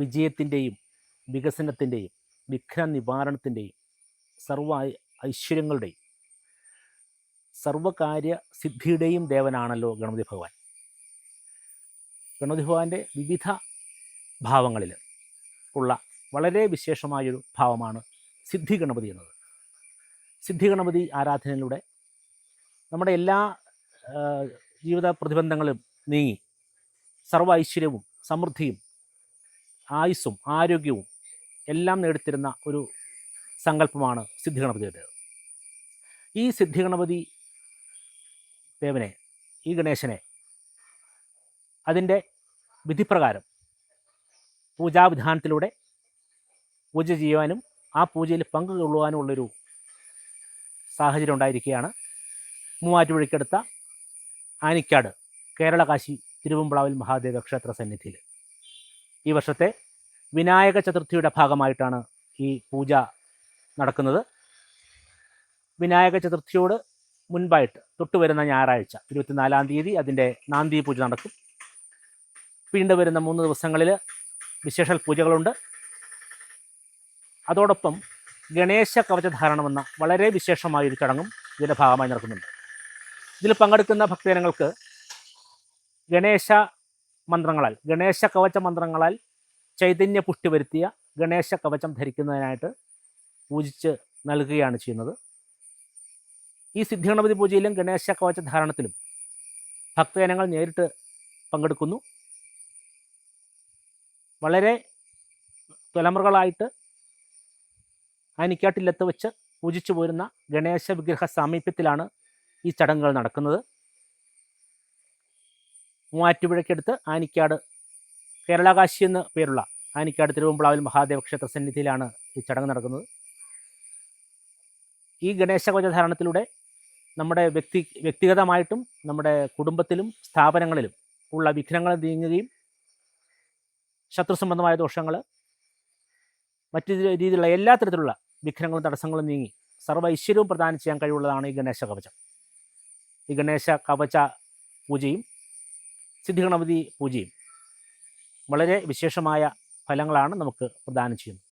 വിജയത്തിന്റെയും വികസനത്തിന്റെയും വിഘ്ന നിവാരണത്തിന്റെയും സർവ ഐശ്വര്യങ്ങളുടെയും സർവകാര്യ സിദ്ധിയുടെയും ദേവനാണല്ലോ ഗണപതി ഭഗവാൻ. ഗണപതി ഭഗവാന്റെ വിവിധ ഭാവങ്ങളിൽ ഉള്ള വളരെ വിശേഷമായൊരു ഭാവമാണ് സിദ്ധി ഗണപതി എന്നത്. സിദ്ധി ഗണപതി ആരാധനയിലൂടെ നമ്മുടെ എല്ലാ ജീവിത പ്രതിബന്ധങ്ങളും നീങ്ങി സർവ ഐശ്വര്യവും സമൃദ്ധിയും ആയുസ്സും ആരോഗ്യവും എല്ലാം നേടിത്തരുന്ന ഒരു സങ്കല്പമാണ് സിദ്ധിഗണപതിയുടേത് ഈ സിദ്ധിഗണപതി ദേവനെ ഈ ഗണേശനെ അതിന്റെ വിധിപ്രകാരം പൂജാവിധാനത്തിലൂടെ പൂജ ചെയ്യുവാനും ആ പൂജയിൽ പങ്കുകൊള്ളുവാനുമുള്ളൊരു സാഹചര്യം ഉണ്ടായിരിക്കുകയാണ്. മൂവാറ്റുപുഴയ്ക്കടുത്ത ആനിക്കാട് കേരള കാശി തിരുവമ്പ്രാവിൽ മഹാദേവ ക്ഷേത്ര സന്നിധിയിൽ. ഈ വർഷത്തെ വിനായക ചതുർത്ഥിയുടെ ഭാഗമായിട്ടാണ് ഈ പൂജ നടക്കുന്നത്. വിനായക ചതുർത്ഥിയോട് മുൻപായിട്ട് തൊട്ട് വരുന്ന ഞായറാഴ്ച ഇരുപത്തിനാലാം തീയതി അതിന്റെ നാന്തി പൂജ നടക്കും. പിന്നീട് വരുന്ന മൂന്ന് ദിവസങ്ങളിൽ വിശേഷൽ പൂജകളുണ്ട്. അതോടൊപ്പം ഗണേശ കവചധാരണമെന്ന വളരെ വിശേഷമായൊരു ചടങ്ങും ഇതിന്റെ ഭാഗമായി നടക്കുന്നുണ്ട്. ഇതിൽ പങ്കെടുക്കുന്ന ഭക്തജനങ്ങൾക്ക് ഗണേശ മന്ത്രങ്ങളാൽ ഗണേശ കവച മന്ത്രങ്ങളാൽ ചൈതന്യ പുഷ്ടി വരുത്തിയ ഗണേശ കവചം ധരിക്കുന്നതിനായിട്ട് പൂജിച്ച് നൽകുകയാണ് ചെയ്യുന്നത്. ഈ സിദ്ധിഗണപതി പൂജയിലും ഗണേശ കവച ധാരണത്തിലും ഭക്തജനങ്ങൾ നേരിട്ട് പങ്കെടുക്കുന്നു. വളരെ തലമുറകളായിട്ട് ആനിക്കാട്ടിലെത്ത് വെച്ച് പൂജിച്ചു പോരുന്ന ഗണേശ വിഗ്രഹ സാമീപ്യത്തിലാണ് ഈ ചടങ്ങുകൾ നടക്കുന്നത്. മൂവാറ്റുപുഴയ്ക്കടുത്ത് ആനിക്കാട് കേരളകാശി എന്ന് പേരുള്ള ആനിക്കാട് തിരുവമ്പളാവിൽ മഹാദേവ ക്ഷേത്ര സന്നിധിയിലാണ് ഈ ചടങ്ങ് നടക്കുന്നത്. ഈ ഗണേശ കവചധാരണത്തിലൂടെ നമ്മുടെ വ്യക്തി വ്യക്തിഗതമായിട്ടും നമ്മുടെ കുടുംബത്തിലും സ്ഥാപനങ്ങളിലും ഉള്ള വിഘ്നങ്ങൾ നീങ്ങുകയും ശത്രു സംബന്ധമായ ദോഷങ്ങൾ മറ്റു രീതിയിലുള്ള എല്ലാ തരത്തിലുള്ള വിഘ്നങ്ങളും തടസ്സങ്ങളും നീങ്ങി സർവ ഐശ്വര്യവും പ്രദാനം ചെയ്യാൻ കഴിവുള്ളതാണ് ഈ ഗണേശ കവചം. ഈ ഗണേശ കവച പൂജയും സിദ്ധിഗണപതി പൂജയും. വളരെ വിശേഷമായ ഫലങ്ങളാണ് നമുക്ക് പ്രദാനം ചെയ്യുന്നത്.